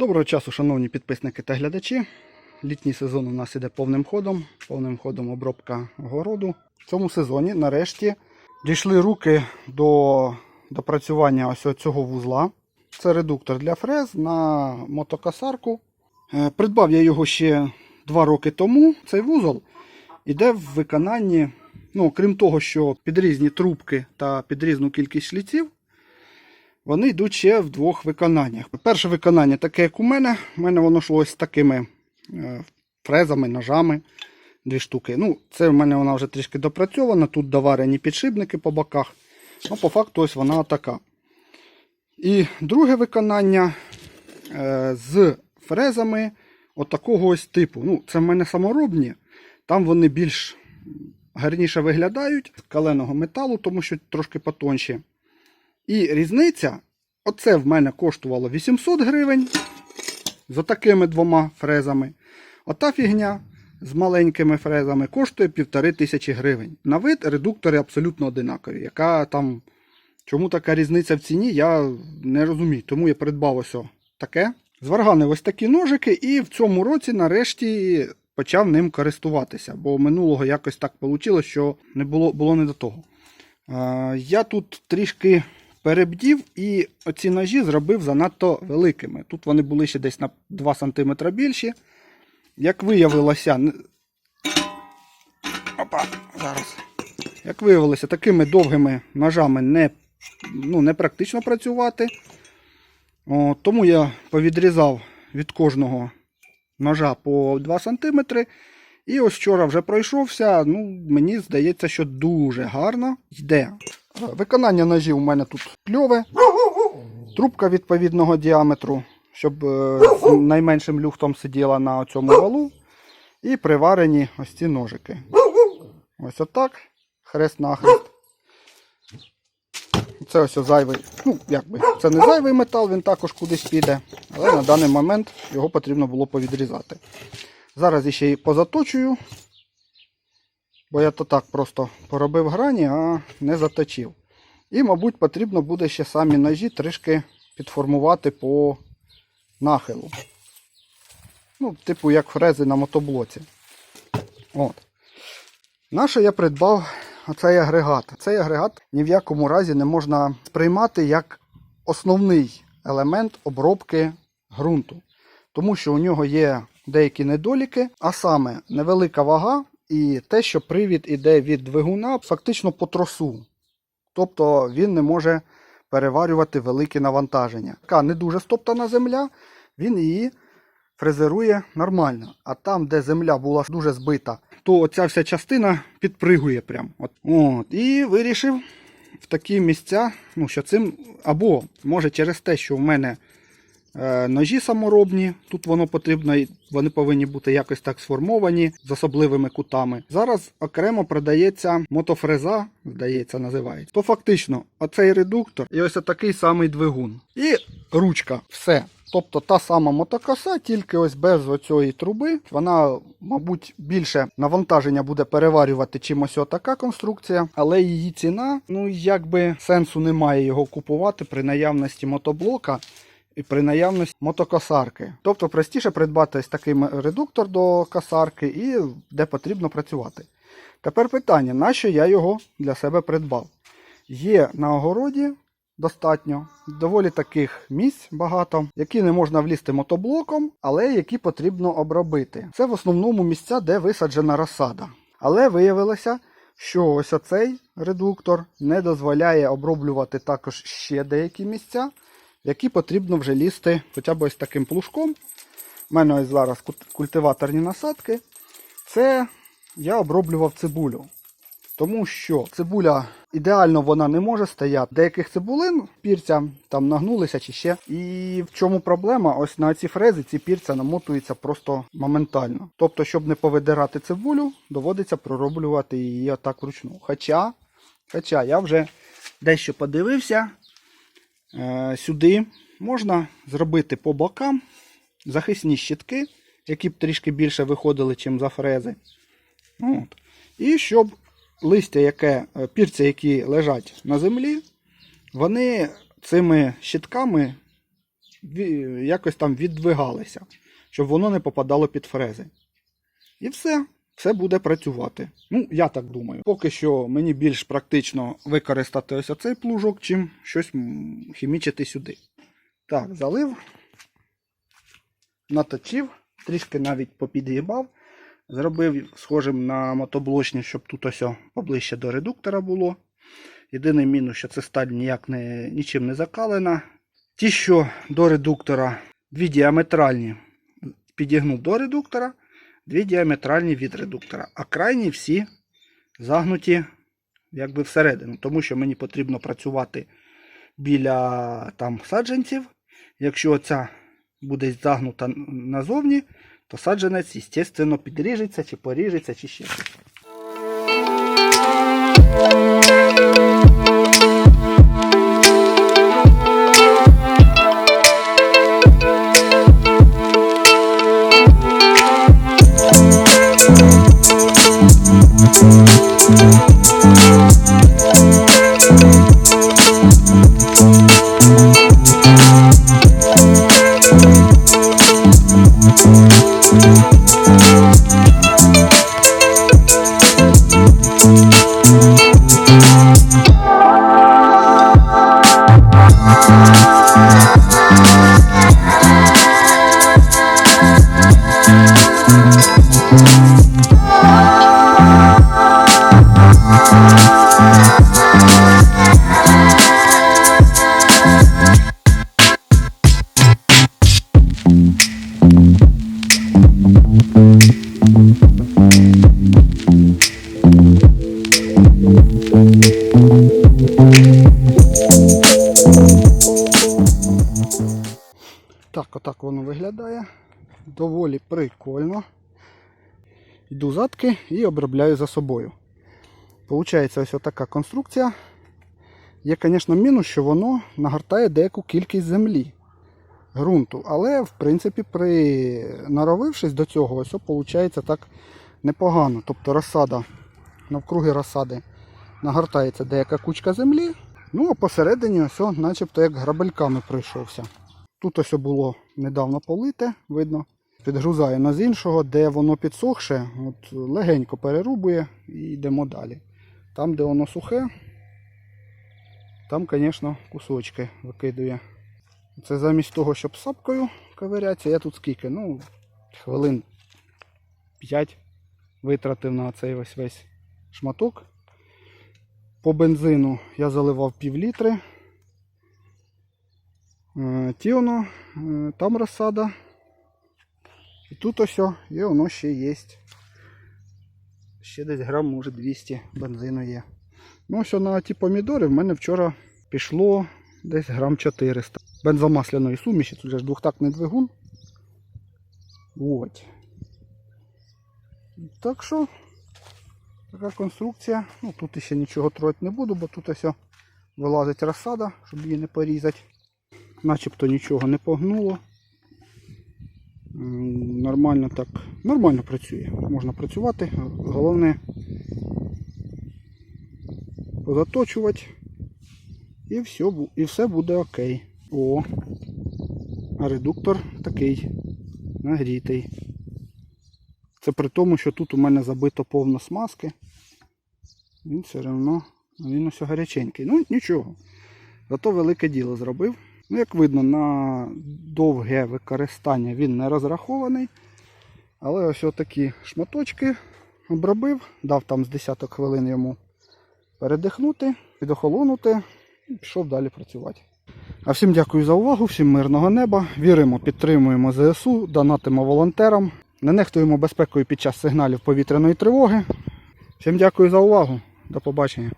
Доброго часу, шановні підписники та глядачі. Літній сезон у нас іде повним ходом, повним ходом обробка городу. В цьому сезоні нарешті дійшли руки до допрацювання ось цього вузла. Це редуктор для фрез на мотокосарку. Е, Придбав я його ще два роки тому. Цей вузол іде в виконанні, ну, крім того, що під різні трубки та під різну кількість шліців, вони йдуть ще в двох виконаннях. Перше виконання таке, як у мене. У мене воно йшло ось такими е, фрезами, ножами. Дві штуки. Ну, це в мене вона вже трішки допрацьована. Тут доварені підшипники по боках. Ну, по факту, ось вона така. І друге виконання е, з фрезами отакого ось типу. Ну, це в мене саморобні. Там вони більш гарніше виглядають з каленого металу, тому що трошки потонші. І різниця, оце в мене коштувало 800 гривень з такими двома фрезами. Ота фігня з маленькими фрезами коштує 1500 гривень. На вид редуктори абсолютно одинакові. Яка там, чому така різниця в ціні, я не розумію. Тому я придбав ось таке. Зварганив ось такі ножики, і в цьому році нарешті почав ним користуватися. Бо минулого якось так вийшло, що не було, було не до того. Е, Я тут трішки перебдів і оці ножі зробив занадто великими. Тут вони були ще десь на 2 см більші. Як виявилося, Опа, зараз. Як виявилося, такими довгими ножами не, ну, не практично працювати. О, тому я повідрізав від кожного ножа по 2 см. І ось вчора вже пройшовся. Ну, мені здається, що дуже гарно йде. Е, Виконання ножів у мене тут кльове. Трубка відповідного діаметру, щоб е, найменшим люфтом сиділа на цьому валу. І приварені ось ці ножики. Ось отак. Хрест нахрест. Це ось зайвий. Ну, якби, це не зайвий метал, він також кудись піде. Але на даний момент його потрібно було повідрізати. Зараз я ще й позаточую. Бо я то так просто поробив грані, а не заточив. І, мабуть, потрібно буде ще самі ножі трішки підформувати по нахилу. Ну, типу, як фрези на мотоблоці. От. Наше я придбав оцей агрегат. Цей агрегат ні в якому разі не можна сприймати як основний елемент обробки ґрунту. Тому що у нього є деякі недоліки, а саме невелика вага і те, що привід іде від двигуна фактично по тросу. Тобто він не може переварювати великі навантаження. Така не дуже стоптана земля, він її фрезерує нормально. А там, де земля була дуже збита, то оця вся частина підпригує прям. От. От. І вирішив в такі місця, ну, що цим, або може через те, що в мене ножі саморобні, тут воно потрібно, вони повинні бути якось так сформовані з особливими кутами. Зараз окремо продається мотофреза, здається, називається. То фактично, оцей редуктор і ось такий самий двигун. І ручка, все. Тобто та сама мотокоса, тільки ось без оцієї труби. Вона, мабуть, більше навантаження буде переварювати, чим ось така конструкція, але її ціна, ну якби сенсу немає його купувати при наявності мотоблока і при наявності мотокосарки. Тобто простіше придбати ось такий редуктор до косарки і де потрібно працювати. Тепер питання, на що я його для себе придбав? Є на огороді достатньо, доволі таких місць багато, які не можна влізти мотоблоком, але які потрібно обробити. Це в основному місця, де висаджена розсада. Але виявилося, що ось оцей редуктор не дозволяє оброблювати також ще деякі місця, які потрібно вже лізти хоча б ось таким плужком. У мене ось зараз культиваторні насадки. Це я оброблював цибулю. Тому що цибуля ідеально вона не може стояти. Деяких цибулин пірця там нагнулися чи ще. І в чому проблема? Ось на ці фрези ці пірця намотуються просто моментально. Тобто, щоб не повидирати цибулю, доводиться пророблювати її отак вручну. Хоча, хоча я вже дещо подивився, сюди можна зробити по бокам захисні щитки, які б трішки більше виходили, ніж за фрези. От. І щоб листя, яке, е, пірця, які лежать на землі, вони цими щитками якось там віддвигалися, щоб воно не попадало під фрези. І все, все буде працювати. Ну, я так думаю. Поки що мені більш практично використати ось оцей плужок, чим щось хімічити сюди. Так, залив, наточив, трішки навіть попідгибав. Зробив схожим на мотоблочні, щоб тут ось поближче до редуктора було. Єдиний мінус, що це сталь ніяк не, нічим не закалена. Ті, що до редуктора, дві діаметральні підігнув до редуктора, дві діаметральні від редуктора. А крайні всі загнуті якби всередину, тому що мені потрібно працювати біля там саджанців. Якщо ця буде загнута назовні, то саджанець, звісно, підріжеться, чи поріжеться, чи ще щось. Так, Доволі прикольно. Йду задки і обробляю за собою. Получається ось така конструкція. Є, звісно, мінус, що воно нагортає деяку кількість землі ґрунту. Але, в принципі, при наровившись до цього, ось виходить так непогано. Тобто розсада, навкруги розсади нагортається деяка кучка землі. Ну, а посередині ось, начебто як грабельками пройшовся. Тут ось було недавно полите, видно. Підгрузаю на з іншого, де воно підсохше, от легенько перерубує і йдемо далі. Там, де воно сухе, там, звісно, кусочки викидує. Це замість того, щоб сапкою ковирятися, я тут скільки, ну, хвилин 5 витратив на цей ось весь шматок. По бензину я заливав пів літри. Е, Тіоно, е, там розсада. І тут ось, і воно ще є. Ще десь грам, може 200 бензину є. Ну, ось на ті помідори в мене вчора пішло десь грам 400. Бензомасляної суміші, тут же ж двохтактний двигун. От. Так що, така конструкція. Ну, тут ще нічого троїти не буду, бо тут ось вилазить розсада, щоб її не порізати. Начебто нічого не погнуло. Нормально так, нормально працює. Можна працювати. Головне позаточувати. І все, і все буде окей. О, а редуктор такий нагрітий. Це при тому, що тут у мене забито повно смазки. Він все одно, він ось гаряченький. Ну нічого. Зато велике діло зробив. Ну, як видно, на довге використання він не розрахований. Але ось такі шматочки обробив, дав там з десяток хвилин йому передихнути, підохолонути і пішов далі працювати. А всім дякую за увагу, всім мирного неба. Віримо, підтримуємо ЗСУ, донатимо волонтерам, не нехтуємо безпекою під час сигналів повітряної тривоги. Всім дякую за увагу. До побачення.